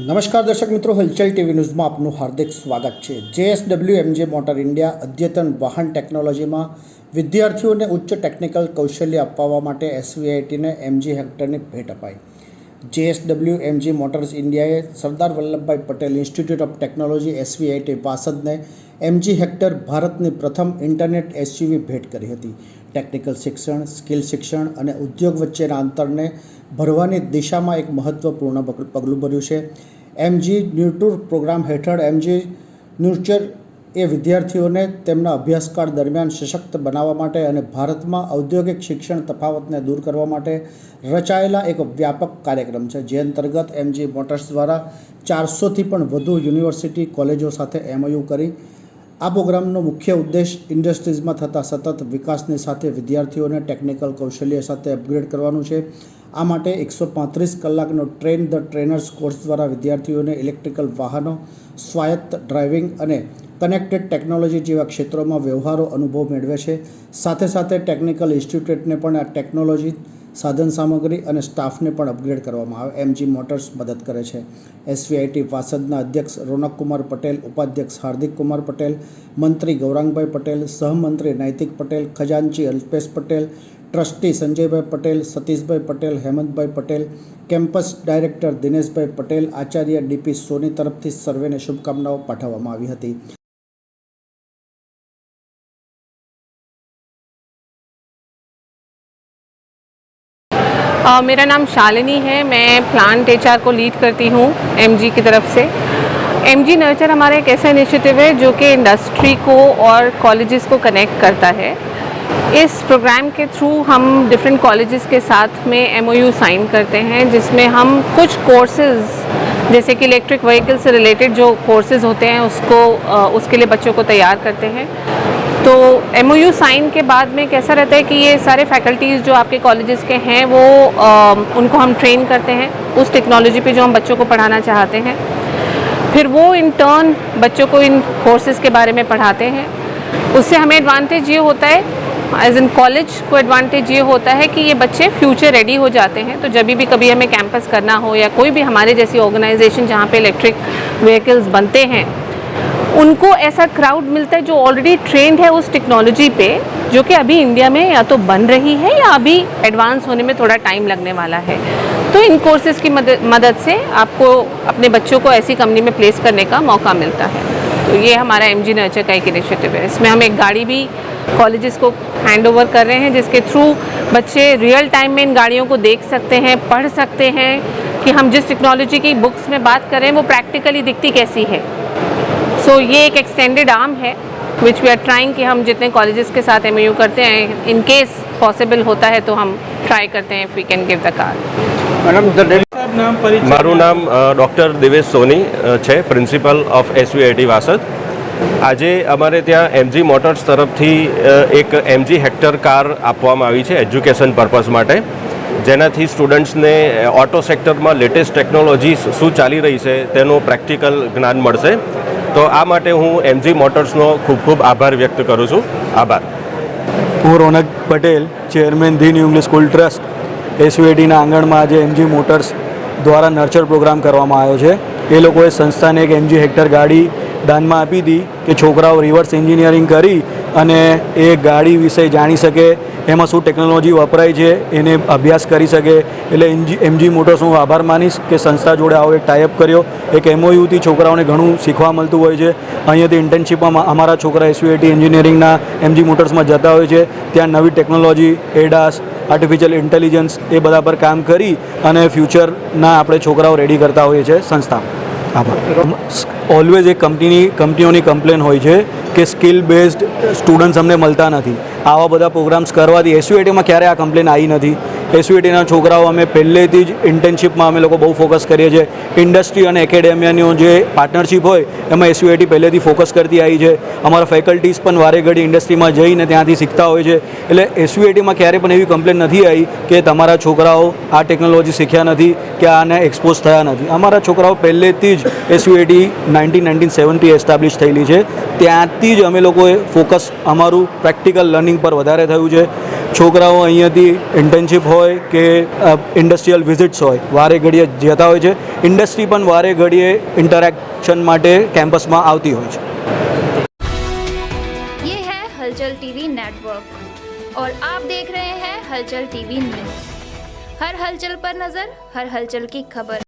નમસ્કાર દર્શક મિત્રો હલચલ ટીવી ન્યૂઝમાં આપનું હાર્દિક સ્વાગત છે જેએસડબલ્યુ એમજે મોટર ઇન્ડિયા અદ્યતન વાહન ટેકનોલોજીમાં વિદ્યાર્થીઓને ઉચ્ચ ટેકનિકલ કૌશલ્ય અપાવવા માટે એસવીઆઈટીને એમજી હેક્ટરની ભેટ અપાઈ જેએસડબલ્યુ એમજી મોટર્સ ઇન્ડિયાએ Sardar Vallabhbhai Patel institute of technology SVIT વાસદને MG Hector ભારતની પ્રથમ ઇન્ટરનેટ એસયુવી ભેટ કરી હતી. ટેકનિકલ શિક્ષણ, સ્કિલ શિક્ષણ અને ઉદ્યોગ વચ્ચેના અંતરને ભરવાની દિશામાં એક મહત્ત્વપૂર્ણ પગ- પગલું ભર્યું છે. એમજી ન્યુટુર પ્રોગ્રામ હેઠળ એમજી ન્યુચર એ વિદ્યાર્થીઓને તેમના અભ્યાસકાળ દરમિયાન સશક્ત બનાવવા માટે અને ભારતમાં ઔદ્યોગિક શિક્ષણ તફાવતને દૂર કરવા માટે રચાયેલા એક વ્યાપક કાર્યક્રમ છે, જે અંતર્ગત એમજી મોટર્સ દ્વારા ચારસોથી પણ વધુ યુનિવર્સિટી કોલેજો સાથે એમઓયુ કરી આ પ્રોગ્રામનો મુખ્ય ઉદ્દેશ ઇન્ડસ્ટ્રીઝમાં થતા સતત વિકાસની સાથે વિદ્યાર્થીઓને ટેકનિકલ કૌશલ્ય સાથે અપગ્રેડ કરવાનું છે. આ માટે એકસો પાંત્રીસ કલાકનો ટ્રેન ધ ટ્રેનર્સ કોર્સ દ્વારા વિદ્યાર્થીઓને ઇલેક્ટ્રિકલ વાહનો, સ્વાયત્ત ડ્રાઇવિંગ અને કનેક્ટેડ ટેકનોલોજી જેવા ક્ષેત્રોમાં વ્યવહારો અનુભવ મેળવે છે. સાથે સાથે ટેકનિકલ ઇન્સ્ટિટ્યૂટને પણ આ ટેકનોલોજી સાધન સામગ્રી અને સ્ટાફને પણ અપગ્રેડ કરવામાં આવે. એમજી મોટર્સ મદદ કરે છે. એસવીઆઈટી વાસદના અધ્યક્ષ રોનક કુમાર પટેલ, ઉપાધ્યક્ષ હાર્દિક કુમાર પટેલ, મંત્રી ગૌરાંગભાઈ પટેલ, સહમંત્રી Naitik Patel, ખજાનચી Alpesh Patel, trustee Sanjaybhai Patel, Satishbhai Patel, Hemantbhai Patel, campus director Dineshbhai Patel, Acharya DP સોની તરફથી સર્વેને શુભકામનાઓ પાઠવવામાં આવી હતી. अ, मेरा नाम शालिनी है। मैं प्लांट एचआर को लीड करती हूँ एमजी की तरफ़ से। एम जी नर्चर हमारा एक ऐसा इनिशिएटिव है जो कि इंडस्ट्री को और कॉलेजेस को कनेक्ट करता है। इस प्रोग्राम के थ्रू हम डिफरेंट कॉलेजेस के साथ में एमओयू साइन करते हैं जिसमें हम कुछ कोर्सेज जैसे कि इलेक्ट्रिक व्हीकल से रिलेटेड जो कोर्सेज होते हैं उसको उसके लिए बच्चों को तैयार करते हैं। तो एमओयू साइन के बाद में कैसा रहता है कि ये सारे फैकल्टीज़ जो आपके कॉलेजेस के हैं वो अ, उनको हम ट्रेन करते हैं उस टेक्नोलॉजी पे जो हम बच्चों को पढ़ाना चाहते हैं। फिर वो इन टर्न बच्चों को इन कोर्सेज़ के बारे में पढ़ाते हैं। उससे हमें एडवांटेज ये होता है एज इन कॉलेज को एडवांटेज ये होता है कि ये बच्चे फ्यूचर रेडी हो जाते हैं। तो जब भी कभी हमें कैंपस करना हो या कोई भी हमारे जैसी ऑर्गेनाइजेशन जहाँ पे इलेक्ट्रिक व्हीकल्स बनते हैं उनको ऐसा क्राउड मिलता है जो ऑलरेडी ट्रेंड है उस टेक्नोलॉजी पे, जो कि अभी इंडिया में या तो बन रही है या अभी एडवांस होने में थोड़ा टाइम लगने वाला है। तो इन कोर्सेज़ की मदद मदद से आपको अपने बच्चों को ऐसी कंपनी में प्लेस करने का मौका मिलता है। तो ये हमारा एम जी नर्चर का एक इनिशिएटिव है। इसमें हम एक गाड़ी भी कॉलेजेस को हैंड ओवर कर रहे हैं, जिसके थ्रू बच्चे रियल टाइम में इन गाड़ियों को देख सकते हैं, पढ़ सकते हैं कि हम जिस टेक्नोलॉजी की बुक्स में बात कर वो प्रैक्टिकली दिखती कैसी है। सो ये एक एक्सटेंडेड आर्म है विच वी आर ट्राइंग कि हम जितने कॉलेजेस के साथ एम करते हैं इन केस पॉसिबल होता है तो हम ट्राई करते हैं we can give the car સાહેબ નામ પરિચય મારું નામ ડૉક્ટર દેવેશ સોની અ, છે પ્રિન્સિપલ ઓફ એસવીઆઈટી વાસદ આજે અમારે ત્યાં એમજી મોટર્સ તરફથી અ, એક એમજી હેક્ટર કાર આપવામાં આવી છે એજ્યુકેશન પર્પઝ માટે જેનાથી સ્ટુડન્ટ્સને ઓટો સેક્ટરમાં લેટેસ્ટ ટેકનોલોજી શું ચાલી રહી છે તેનું પ્રેક્ટિકલ જ્ઞાન મળશે તો આ માટે હું એમજી મોટર્સનો ખૂબ ખૂબ આભાર વ્યક્ત કરું છું. આભાર. હું Raunak Patel, chairman the new English school trust એસયુએટીના આંગણમાં આજે એમજી મોટર્સ દ્વારા નર્ચર પ્રોગ્રામ કરવામાં આવ્યો છે. એ લોકોએ સંસ્થાને એક એમજી હેક્ટર ગાડી દાનમાં આપી હતી કે છોકરાઓ રિવર્સ એન્જિનિયરિંગ કરી અને એ ગાડી વિશે જાણી શકે, એમાં શું ટેકનોલોજી વપરાય છે, એને અભ્યાસ કરી શકે. એટલે એમજી એમજી મોટર્સ હું આભાર માનીશ કે સંસ્થા જોડે આવો એક ટાઈપ કર્યો. એક એમઓયુથી છોકરાઓને ઘણું શીખવા મળતું હોય છે. અહીંયાથી ઇન્ટર્નશીપમાં અમારા છોકરા એસયુએટી એન્જિનિયરિંગના એમજી મોટર્સમાં જતા હોય છે. ત્યાં નવી ટેકનોલોજી એડાસ આર્ટિફિશિયલ ઇન્ટેલિજન્સ એ બધા પર કામ કરી અને ફ્યુચરના આપણે છોકરાઓ રેડી કરતા હોઈએ છીએ સંસ્થા આભાર ઓલવેઝ એક કંપનીની કંપનીઓની કમ્પ્લેન હોય છે કે સ્કિલ બેઝડ સ્ટુડન્ટ્સ અમને મળતા નથી. આવા બધા પ્રોગ્રામ્સ કરવાથી એસયુએટીમાં ક્યારે આ કમ્પ્લેન આવી નથી. એસવીટીના છોકરાઓ અમે પહેલેથી જ ઇન્ટર્નશિપમાં અમે લોકો બહુ ફોકસ કરીએ છીએ. ઇન્ડસ્ટ્રી અને એકેડેમિયાની જે પાર્ટનરશિપ હોય, એમાં એસવીઆઈટી પહેલેથી ફોકસ કરતી આવી છે. અમારા ફેકલ્ટીઝ પણ વારે ઘડી ઇન્ડસ્ટ્રીમાં જઈને ત્યાંથી શીખતા હોય છે. એટલે એસવીઆઈટીમાં ક્યારેય પણ એવી કમ્પ્લેન નથી આવી કે તમારા છોકરાઓ આ ટેકનોલોજી શીખ્યા નથી, કે આને એક્સપોઝ થયા નથી. અમારા છોકરાઓ પહેલેથી જ એસવીઆઈટી નાઇન્ટીન નાઇન્ટીન સેવનથી એસ્ટાબ્લિશ થયેલી છે. ત્યાંથી જ અમે લોકોએ ફોકસ અમારું પ્રેક્ટિકલ લર્નિંગ પર વધારે થયું છે. છોકરાઓ અહીંયાથી ઇન્ટર્નશિપ હોય કે ઇન્ડસ્ટ્રીયલ વિઝિટ્સ હોય વારે ઘડીએ જતા હોય છે ઇન્ડસ્ટ્રી પણ વારે ઘડીએ ઇન્ટરેક્શન માટે કેમ્પસમાં આવતી હોય છે ये है हलचल टीवी नेटवर्क और आप देख रहे हैं हलचल टीवी न्यूज हर हलचल पर नजर हर हलचल की खबर